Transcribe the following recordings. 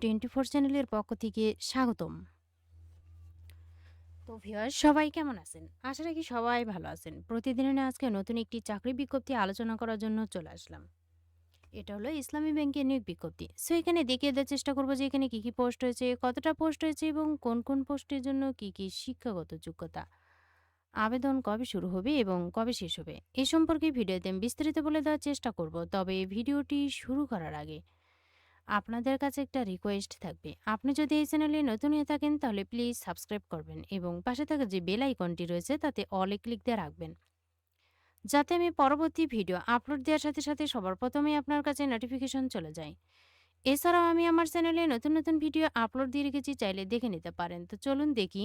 Twenty four চ্যানেলের পক্ষ থেকে স্বাগতম। তো ভিউয়ার্স সবাই কেমন আছেন? আশা রাখি সবাই ভালো আছেন। প্রতিদিনের আজকে নতুন একটি চাকরি বিজ্ঞপ্তি আলোচনা করার জন্য চলে আসলাম। এটা হলো ইসলামী ব্যাংকের নিয়োগ বিজ্ঞপ্তি। সো এখানে দেখিয়ে দেওয়ার চেষ্টা করব যে এখানে কী কী পোস্ট হয়েছে, কতটা পোস্ট হয়েছে এবং কোন কোন পোস্টের জন্য কী কী শিক্ষাগত যোগ্যতা। আবেদন কবে শুরু হবে এবং কবে শেষ হবে? এ সম্পর্কে ভিডিওতে বিস্তারিত বলে দেওয়ার চেষ্টা করব, তবে ভিডিওটি শুরু করার আগে আপনাদের কাছে একটা রিকোয়েস্ট থাকবে। আপনি যদি এই চ্যানেলে নতুন হয়ে থাকেন, তাহলে প্লিজ সাবস্ক্রাইব করবেন এবং পাশে থাকা যে বেল আইকনটি রয়েছে, তাতে অলে ক্লিক দিয়ে রাখবেন। যাতে আমি পরবর্তী ভিডিও আপলোড দেওয়ার সাথে সাথে সবার প্রথমেই আপনার কাছে নোটিফিকেশন চলে যায়। এছাড়াও আমি আমার চ্যানেলে নতুন নতুন ভিডিও আপলোড দিয়ে রেখেছি, চাইলে দেখে নিতে পারেন। তো চলুন দেখি।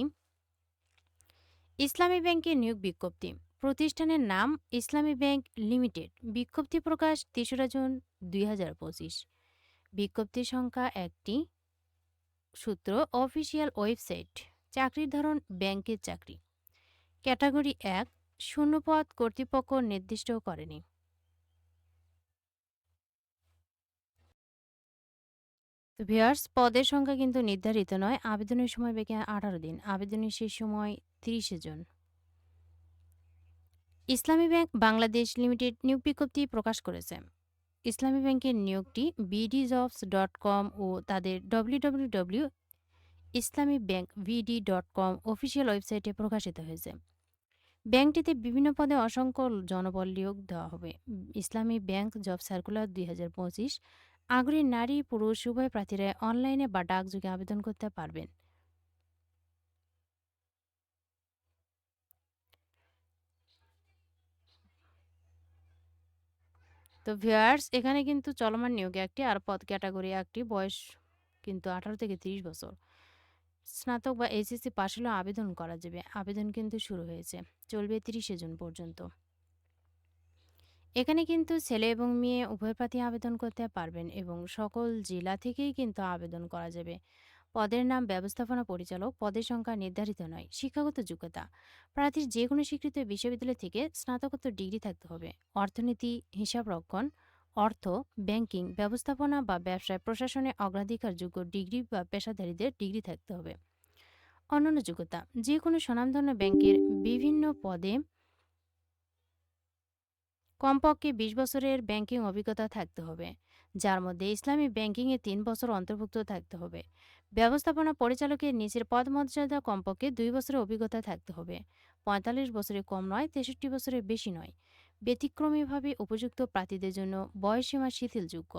ইসলামী ব্যাংকের নিয়োগ বিজ্ঞপ্তি। প্রতিষ্ঠানের নাম ইসলামী ব্যাংক লিমিটেড। বিজ্ঞপ্তি প্রকাশ তেসরা জুন দুই হাজার পঁচিশ। বিজ্ঞপ্তির সংখ্যা একটি। সূত্র, অফিসিয়াল ওয়েবসাইট, চাকরির ধরন, ব্যাংকের চাকরি। ক্যাটাগরি এক, শূন্যপদ কর্তৃপক্ষ নির্দিষ্ট করেনি। তো ভিউয়ার্স, পদের সংখ্যা কিন্তু নির্ধারিত নয়। আবেদনের সময় বেঁকে আঠারো দিন। আবেদনের শেষ সময় তিরিশে জন। ইসলামী ব্যাংক বাংলাদেশ লিমিটেড নিয়োগ বিজ্ঞপ্তি প্রকাশ করেছে। ইসলামী ব্যাংকের নিয়োগটি বিডি জবস ডট কম ও তাদের WWW Islami bank BD dot com official ওয়েবসাইটে প্রকাশিত হয়েছে। ব্যাংকটিতে বিভিন্ন পদে অসংখ্য জনবল নিয়োগ দেওয়া হবে। ইসলামী ব্যাংক জব সার্কুলার দুই হাজার পঁচিশ। আগ্রহী নারী, পুরুষ, উভয় প্রার্থীরা অনলাইনে বা ডাকযোগে আবেদন করতে পারবেন। তো ভিউয়ার্স, এখানে কিন্তু চলমান নিয়োগে একটি আর পদ ক্যাটাগরি একটি বয়স কিন্তু আঠারো থেকে তিরিশ বছর। স্নাতক বা এইচএসসি পাশ হলেও আবেদন করা যাবে। আবেদন কিন্তু শুরু হয়েছে। চলবে তিরিশে জুন পর্যন্ত। এখানে কিন্তু ছেলে এবং মেয়ে উভয় প্রার্থী আবেদন করতে পারবেন এবং সকল জেলা থেকেই কিন্তু আবেদন করা যাবে। পদের নাম ব্যবস্থাপনা পরিচালক পদের সংখ্যা নির্ধারিত নয়, শিক্ষাগত যোগ্যতা। প্রার্থীর যে কোনো স্বীকৃত বিশ্ববিদ্যালয় থেকে স্নাতকোত্তর ডিগ্রি থাকতে হবে। অর্থনীতি, হিসাব রক্ষণ, অর্থ, ব্যাংকিং, ব্যবস্থাপনা বা ব্যবসায় প্রশাসনে অগ্রাধিকারযোগ্য ডিগ্রি বা পেশাধারীদের ডিগ্রি থাকতে হবে। অন্যান্য যোগ্যতা যে কোনো স্বনামধন্য ব্যাংকের বিভিন্ন পদে কমপক্ষে বিশ বছরের ব্যাংকিং অভিজ্ঞতা থাকতে হবে। যার মধ্যে ইসলামী ব্যাংকিংয়ে তিন বছর অন্তর্ভুক্ত থাকতে হবে। ব্যবস্থাপনা পরিচালকের নিচের পদমর্যাদা কমপক্ষে দুই বছরের অভিজ্ঞতা থাকতে হবে। পঁয়তাল্লিশ বছরের কম নয়, তেষট্টি বছরের বেশি নয়। ব্যতিক্রমীভাবে উপযুক্ত প্রার্থীদের জন্য বয়সসীমা শিথিলযোগ্য।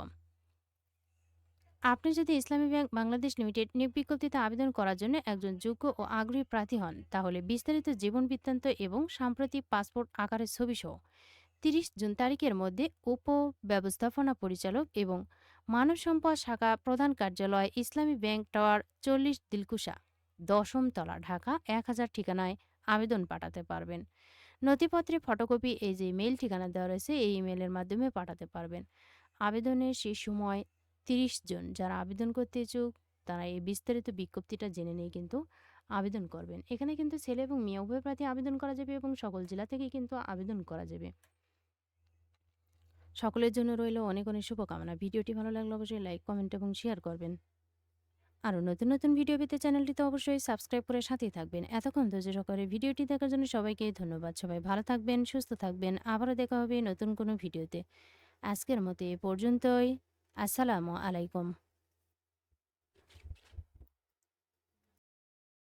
আপনি যদি ইসলামী ব্যাংক বাংলাদেশ লিমিটেড নিয়োগ বিজ্ঞপ্তিতে আবেদন করার জন্য একজন যোগ্য ও আগ্রহী প্রার্থী হন, তাহলে বিস্তারিত জীবন বৃত্তান্ত এবং সাম্প্রতিক পাসপোর্ট আকারের ছবিসহ তিরিশ জুন তারিখের মধ্যে উপ ব্যবস্থাপনা পরিচালক এবং মানব সম্পদ শাখা প্রধান কার্যালয় ইসলামী ব্যাংক টাওয়ার চল্লিশ দিলকুশা, দশম তলা, ঢাকা, এক হাজার ঠিকানায় আবেদন পাঠাতে পারবেন। নথিপত্রে ফটোকপি এই যে মেল ঠিকানা দেওয়া রয়েছে, এই ইমেলের মাধ্যমে পাঠাতে পারবেন। আবেদনের শেষ সময় তিরিশ জন, যারা আবেদন করতে ইচ্ছুক, তারা এই বিস্তারিত বিজ্ঞপ্তিটা জেনে নিয়ে কিন্তু আবেদন করবেন। এখানে কিন্তু ছেলে এবং মেয়ে, উভয় প্রার্থী আবেদন করা যাবে এবং সকল জেলা থেকে কিন্তু আবেদন করা যাবে। সকলের জন্য রইল অনেক অনেক শুভকামনা। ভিডিওটি ভালো লাগলে অবশ্যই লাইক, কমেন্ট এবং শেয়ার করবেন। আরও নতুন নতুন ভিডিও পেতে চ্যানেলটিতে অবশ্যই সাবস্ক্রাইব করে সাথেই থাকবেন। এতক্ষণ ধৈর্য সহকারে ভিডিওটি দেখার জন্য সবাইকে ধন্যবাদ। সবাই ভালো থাকবেন, সুস্থ থাকবেন। আবারও দেখা হবে নতুন কোনো ভিডিওতে। আজকের মতো এ পর্যন্তই। আসসালামু আলাইকুম।